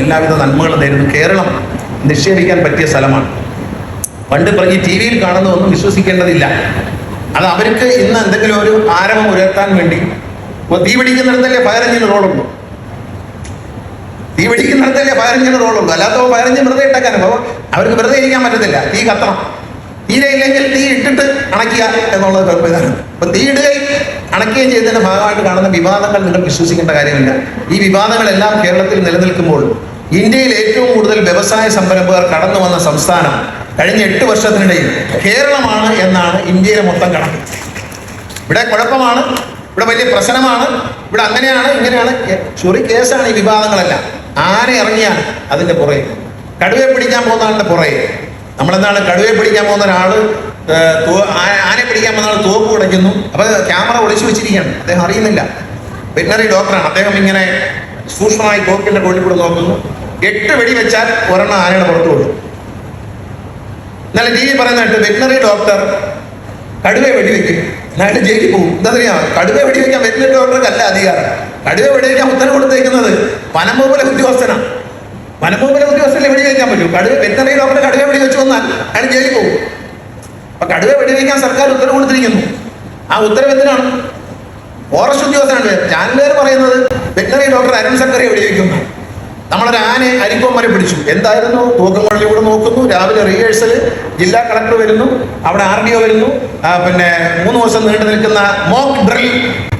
എല്ലാവിധ നന്മകളും നേരുന്നു. കേരളം നിക്ഷേപിക്കാൻ പറ്റിയ സ്ഥലമാണ്. പണ്ട് പറഞ്ഞ് ടി വിയിൽ കാണുന്നതൊന്നും വിശ്വസിക്കേണ്ടതില്ല. അത് അവർക്ക് ഇന്ന് എന്തെങ്കിലും ഒരു ആരവം ഉയർത്താൻ വേണ്ടി. ഇപ്പൊ തീ പിടിക്കുന്നിടത്തല്ലേ ഫയർ റോളുണ്ടോ തീ പിടിക്കുന്നിടത്തല്ലേ ഫയർ റോളുണ്ടോ അല്ലാത്തവ ഫയർ വെറുതെ ഇട്ടേക്കാനും അപ്പോൾ അവർക്ക് വെറുതെ ഇരിക്കാൻ പറ്റത്തില്ല. തീ കത്തണം. തീരെ ഇല്ലെങ്കിൽ തീ ഇട്ടിട്ട് അണയ്ക്കുക എന്നുള്ളത് ഇതാണ് അപ്പൊ തീ ഇടുകയും അണയ്ക്കുകയും ചെയ്തതിന്റെ ഭാഗമായിട്ട് കാണുന്ന വിവാദങ്ങൾ നിങ്ങൾ വിശ്വസിക്കേണ്ട കാര്യമില്ല. ഈ വിവാദങ്ങളെല്ലാം കേരളത്തിൽ നിലനിൽക്കുമ്പോൾ ഇന്ത്യയിൽ ഏറ്റവും കൂടുതൽ വ്യവസായ സംരംഭകർ കടന്നു വന്ന സംസ്ഥാനം കഴിഞ്ഞ എട്ട് വർഷത്തിനിടയിൽ കേരളമാണ് എന്നാണ് ഇന്ത്യയിലെ മൊത്തം കണക്ക്. ഇവിടെ കുഴപ്പമാണ് ഇവിടെ വലിയ പ്രശ്നമാണ് ഇവിടെ അങ്ങനെയാണ് ഇങ്ങനെയാണ്. ചൊറി കേസാണ് ഈ വിവാദങ്ങളെല്ലാം. ആരെ ഇറങ്ങിയാണ് അതിന്റെ പുറകെ. കടുവയെ പിടിക്കാൻ പോകുന്ന ആളുടെ പുറകെ. നമ്മളെന്താണ് കടുവയെ പിടിക്കാൻ പോകുന്ന ഒരാൾ ആനെ പിടിക്കാൻ പോകുന്ന ആൾ തോക്ക് ഉടയ്ക്കുന്നു. അപ്പോൾ ക്യാമറ ഒളിച്ചു വെച്ചിരിക്കുകയാണ്. അദ്ദേഹം അറിയുന്നില്ല. വെറ്റിനറി ഡോക്ടറാണ്. അദ്ദേഹം ഇങ്ങനെ സൂക്ഷ്മമായി തോക്കിന്റെ കൊള്ളിൽ കൂടെ നോക്കുന്നു. എട്ട് വെടി വെച്ചാൽ ഒരെണ്ണം ആനയുടെ പുറത്തു കൊടുക്കും എന്നാലും ടി വി പറയുന്നതായിട്ട് വെറ്റിനറി ഡോക്ടർ കടുവ വെടിവെക്കും എന്നാലും ജയിലിൽ പോകും. എന്താ അറിയാം കടുവ വെടിവെക്കാൻ വെറ്റിനറി ഡോക്ടർക്ക് അല്ല അധികാരം കടുവ വെടിവെക്കാൻ ഉത്തരവ് കൊടുത്തേക്കുന്നത് വനംവകുപ്പിലെ ഉദ്യോഗസ്ഥനാണ്. വനംവകുപ്പിലെ ഉദ്യോഗസ്ഥനെ വെടിവെക്കാൻ പറ്റൂ. കടുവ വെറ്ററിനറി ഡോക്ടർ കടുവ വെടിവെച്ച് വന്നാൽ അയാൾ ജയിലിൽ പോകും. അപ്പൊ കടുവ വെടിവെക്കാൻ സർക്കാർ ഉത്തരവ് കൊടുത്തിരിക്കുന്നു. ആ ഉത്തരവ് എന്തിനാണ്? ഫോറസ്റ്റ് ഉദ്യോഗസ്ഥനാണ്. ചാനലുകാർ പറയുന്നത് വെറ്ററിനറി ഡോക്ടർ അരുൺ സക്കറിയെ വയ്ക്കും നമ്മളൊരു ആനെ അരിപ്പം പിടിച്ചു. എന്തായിരുന്നു? തൂക്കങ്ങളിൽ കൂടെ നോക്കുന്നു. രാവിലെ റിഹേഴ്സൽ ജില്ലാ കളക്ടർ വരുന്നു. അവിടെ ആർ ഡി ഒ വരുന്നു. പിന്നെ മൂന്ന് ദിവസം നീണ്ടു നിൽക്കുന്ന മോക്ക് ഡ്രിൽ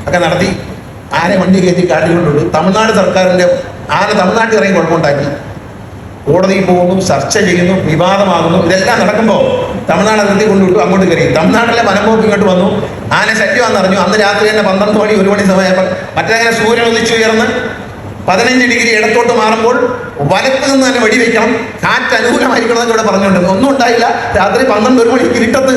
ഒക്കെ നടത്തി. ആനെ വണ്ടി കയറ്റി കാട്ടിക്കൊണ്ടുണ്ട് തമിഴ്നാട് സർക്കാരിന്റെ ആന തമിഴ്നാട്ടിൽ ഇറങ്ങി കുഴപ്പമുണ്ടാക്കി. കോടതിയിൽ പോകുന്നു ചർച്ച ചെയ്യുന്നു വിവാദമാകുന്നു. ഇതെല്ലാം നടക്കുമ്പോൾ തമിഴ്നാട് അതിർത്തി കൊണ്ടുവിട്ടു അങ്ങോട്ട് കയറി. തമിഴ്നാട്ടിലെ വനംപോക്ക് ഇങ്ങോട്ട് വന്നു. ആന ശല്യമാണെന്ന് അറിഞ്ഞു. അന്ന് രാത്രി തന്നെ പന്ത്രണ്ട് മണി ഒരു മണി സമയപ്പോൾ മറ്റേങ്ങനെ സൂര്യൻ ഉദിച്ചുയർന്ന് പതിനഞ്ച് ഡിഗ്രി ഇടത്തോട്ട് മാറുമ്പോൾ വലത്ത് നിന്ന് തന്നെ വെടിവെക്കണം. കാറ്റ് അനുകൂലമായിരിക്കണം ഇവിടെ പറഞ്ഞുകൊണ്ട് ഒന്നും ഉണ്ടായില്ല. രാത്രി പന്ത്രണ്ട് ഒരു മണിക്ക് ഇരുട്ടത്ത്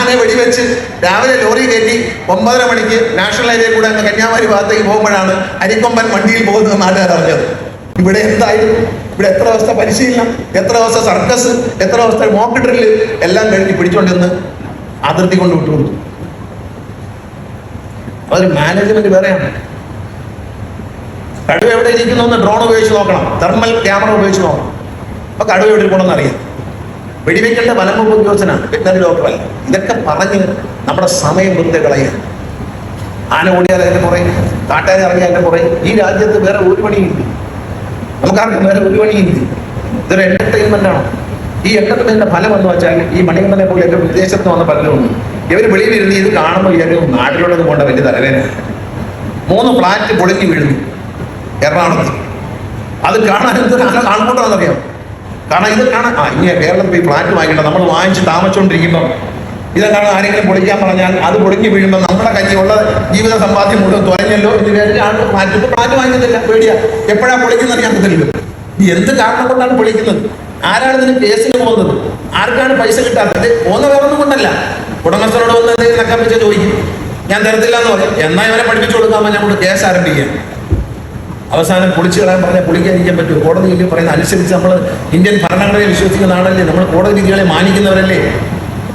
ആനെ വെടിവെച്ച് രാവിലെ ലോറി കയറ്റി ഒമ്പതര മണിക്ക് നാഷണൽ ഹൈവേ കൂടെ കന്യാകുമാരി ഭാഗത്തേക്ക് പോകുമ്പോഴാണ് അരിക്കൊമ്പൻ വണ്ടിയിൽ പോകുന്നത് നാട്ടുകാർ അറിഞ്ഞത്. ഇവിടെ എന്തായിരുന്നു ഇവിടെ എത്ര ദിവസത്തെ പരിശീലനം എത്ര ദിവസത്തെ സർക്കസ് എത്ര ദിവസത്തെ മോക്ക് ഡ്രില്ല് എല്ലാം കഴിഞ്ഞ് പിടിച്ചോണ്ടെന്ന് അതിർത്തി കൊണ്ട് വിട്ടുകൊടുത്തു അതൊരു മാനേജ്മെന്റ് വേറെയാണ്. കടുവ എവിടെ ഇരിക്കുന്നു എന്ന് ഡ്രോൺ ഉപയോഗിച്ച് നോക്കണം. തെർമൽ ക്യാമറ ഉപയോഗിച്ച് നോക്കണം. അപ്പൊ കടുവ എവിടെ പോകണമെന്ന് അറിയാം. വെടിവെക്കേണ്ട വനംവകുപ്പ് ഉദ്യോഗസ്ഥനാണ് വെറ്റനറി ഡോക്ടറല്ല ഇതൊക്കെ പറഞ്ഞ് നമ്മുടെ സമയം വെറുതെ കളയുക ആന ഓടിയാൽ അതിന്റെ പുറകെ കാട്ടാൻ ഇറങ്ങിയ അതിന്റെ പുറകെ. ഈ രാജ്യത്ത് വേറെ ഒരു പണിയില്ല നമുക്കാർക്കും വേറെ ഒരു പണിയില്ല ഇതൊരു എന്റർടൈൻമെന്റ് ആണ്. ഈ എന്റർടൈൻമെന്റിന്റെ ഫലം എന്ന് വെച്ചാൽ ഈ മണികണ്ഠനെ പോലെ എന്റെ വിദേശത്ത് വന്ന പലരുണ്ട്. ഇവർ വെളിയിൽ ഇരുന്ന് ഇത് കാണുമ്പോൾ ഇയാൾ നാട്ടിലോട്ട് പോകേണ്ട വലിയ തലവേദന. മൂന്ന് ഫ്ലാറ്റ് പൊളിഞ്ഞു വീഴുന്നു. എറണാകുളത്ത്. അത് കാണാൻ എന്തൊരു ആൾക്കൂട്ടാണെന്നറിയാം കാരണം ഇത് കാണാൻ ആ ഇനി കേരളത്തിൽ പോയി ഫ്ലാറ്റ് വാങ്ങിക്കണം നമ്മൾ വാങ്ങിച്ച് താമസിച്ചുകൊണ്ടിരിക്കുമ്പോൾ ഇത് കാണാൻ ആരെങ്കിലും പൊളിക്കാൻ പറഞ്ഞാൽ അത് പൊളിഞ്ഞു വീഴുമ്പോൾ നമ്മുടെ കയ്യിലുള്ള ജീവിത സമ്പാദ്യം മുഴുവൻ തുറഞ്ഞല്ലോ എന്ന് വേറെ ആൾ ഫ്ലാറ്റ് ഫ്ലാറ്റ് വാങ്ങുന്നില്ല പേടിയാ. എപ്പോഴാണ് പൊളിക്കുന്നത് പറ്റില്ലല്ലോ എന്ത് കാരണം കൊണ്ടാണ് പൊളിക്കുന്നത്? ആരാണ് ഇതിന് കേസിന് പോകുന്നത്? ആർക്കാണ് പൈസ കിട്ടാത്തത്? പോകുന്ന വേറൊന്നും കൊണ്ടല്ല. ഉടമസ്ഥനോട് വന്ന് എന്തെങ്കിലും നക്കാൻ വെച്ച് ചോദിക്കും. ഞാൻ തരത്തില്ല എന്ന് പറയും. എന്നാ ഇവനെ പഠിപ്പിച്ചു കൊടുക്കാൻ കൊണ്ട് കേസ് ആരംഭിക്കുക അവസാനം പൊളിച്ചു കളയാൻ പറഞ്ഞാൽ പൊളിക്കാതിരിക്കാൻ പറ്റും കോടതി വലിയ പറയുന്ന അനുസരിച്ച് നമ്മൾ ഇന്ത്യൻ ഭരണഘടനയെ വിശ്വസിക്കുന്ന ആളല്ലേ? നമ്മൾ കോടതി വിധികളെ മാനിക്കുന്നവരല്ലേ?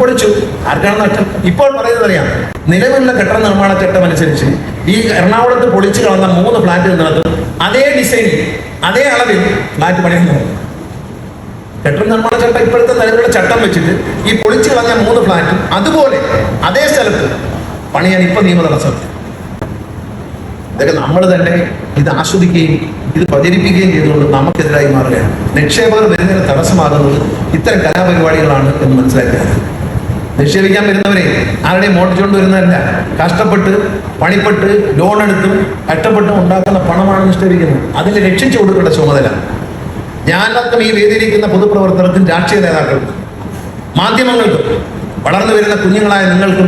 പൊളിച്ചു. ആർക്കാണ് നഷ്ടം? ഇപ്പോൾ പറയുന്നത് അറിയാം. നിലവിലുള്ള കെട്ടിട നിർമ്മാണ ചട്ടം അനുസരിച്ച് ഈ എറണാകുളത്ത് പൊളിച്ചു കളന്ന മൂന്ന് ഫ്ലാറ്റുകൾ നടത്തും അതേ ഡിസൈനിൽ അതേ അളവിൽ ഫ്ലാറ്റ് പണിയുന്നു. കെട്ടിട നിർമ്മാണ ചട്ടം ഇപ്പോഴത്തെ നിലവിലുള്ള ചട്ടം വെച്ചിട്ട് ഈ പൊളിച്ചു കളഞ്ഞ മൂന്ന് ഫ്ലാറ്റും അതുപോലെ അതേ സ്ഥലത്ത് പണിയാൻ ഇപ്പൊ നിയമ തടസ്സം ഇതൊക്കെ നമ്മൾ തന്നെ ഇത് ആസ്വദിക്കുകയും ഇത് പ്രചരിപ്പിക്കുകയും ചെയ്തുകൊണ്ട് നമുക്കെതിരായി മാറുകയാണ്. നിക്ഷേപകർ വരുന്നതിന് തടസ്സമാകുന്നത് ഇത്തരം കലാപരിപാടികളാണ് എന്ന് മനസ്സിലാക്കുക നിക്ഷേപിക്കാൻ വരുന്നവരെ ആരുടെയും മോട്ടിച്ചുകൊണ്ട് വരുന്നതല്ല. കഷ്ടപ്പെട്ട് പണിപ്പെട്ട് ലോൺ എടുത്തും കഷ്ടപ്പെട്ടും ഉണ്ടാക്കുന്ന പണമാണ് നിക്ഷേപിക്കുന്നത്. അതിൽ രക്ഷിച്ചു കൊടുക്കേണ്ട ചുമതല. ഞാനടക്കം ഈ വേദിയിരിക്കുന്ന പൊതുപ്രവർത്തകർക്കും രാഷ്ട്രീയ നേതാക്കൾക്കും മാധ്യമങ്ങൾക്കും വളർന്നു വരുന്ന കുഞ്ഞുങ്ങളായ നിങ്ങൾക്കും